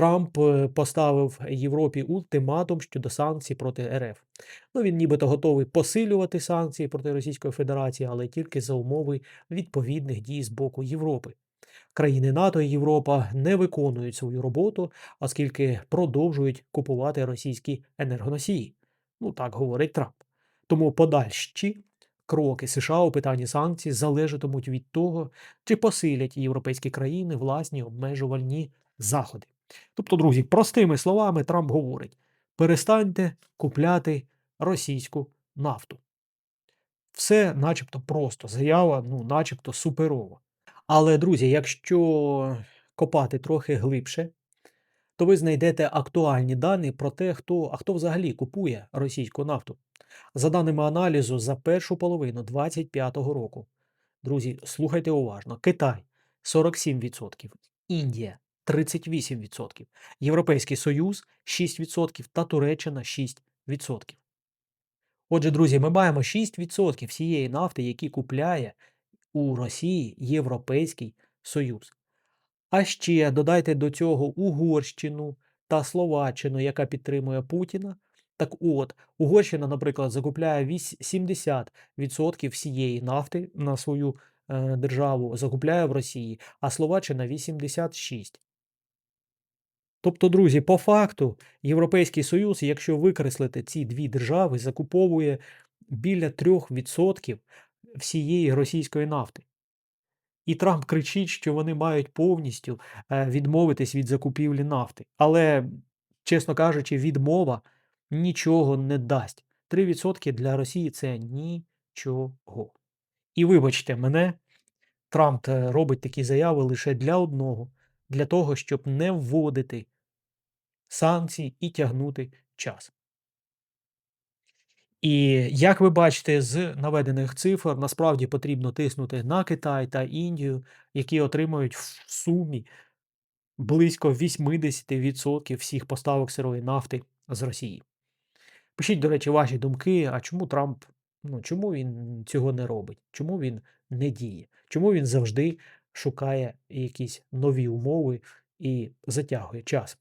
Трамп е, поставив Європі ультиматум щодо санкцій проти РФ. Ну, він нібито готовий посилювати санкції проти Російської Федерації, але тільки за умови відповідних дій з боку Європи. Країни НАТО і Європа не виконують свою роботу, оскільки продовжують купувати російські енергоносії. Ну так говорить Трамп. Тому подальші кроки США у питанні санкцій залежатимуть від того, чи посилять європейські країни власні обмежувальні заходи. Тобто, друзі, простими словами, Трамп говорить: перестаньте купляти російську нафту. Все, начебто, просто заява, ну, начебто, суперова. Але, друзі, якщо копати трохи глибше, то ви знайдете актуальні дані про те, хто, а хто взагалі купує російську нафту. За даними аналізу, за першу половину 2025 року, друзі, слухайте уважно: Китай 47%, Індія 38%, Європейський Союз 6% та Туреччина 6%. Отже, друзі, ми маємо 6% всієї нафти, які купляє у Росії Європейський Союз. А ще додайте до цього Угорщину та Словаччину, яка підтримує Путіна. Так от, Угорщина, наприклад, закупляє 70% всієї нафти на свою е, державу, закупляє в Росії, а Словаччина 86%. Тобто, друзі, по факту, Європейський Союз, якщо викреслити ці дві держави, закуповує біля 3% всієї російської нафти. І Трамп кричить, що вони мають повністю е, відмовитись від закупівлі нафти. Але, чесно кажучи, відмова нічого не дасть. 3% для Росії це нічого. І вибачте мене, Трамп е, робить такі заяви лише для одного, для того, щоб не вводити санкції і тягнути час. І як ви бачите з наведених цифр, насправді потрібно тиснути на Китай та Індію, які отримують в сумі близько 80% всіх поставок сирої нафти з Росії. Пишіть, до речі, ваші думки, а чому Трамп, ну чому він цього не робить? Чому він не діє? Чому він завжди шукає якісь нові умови і затягує час?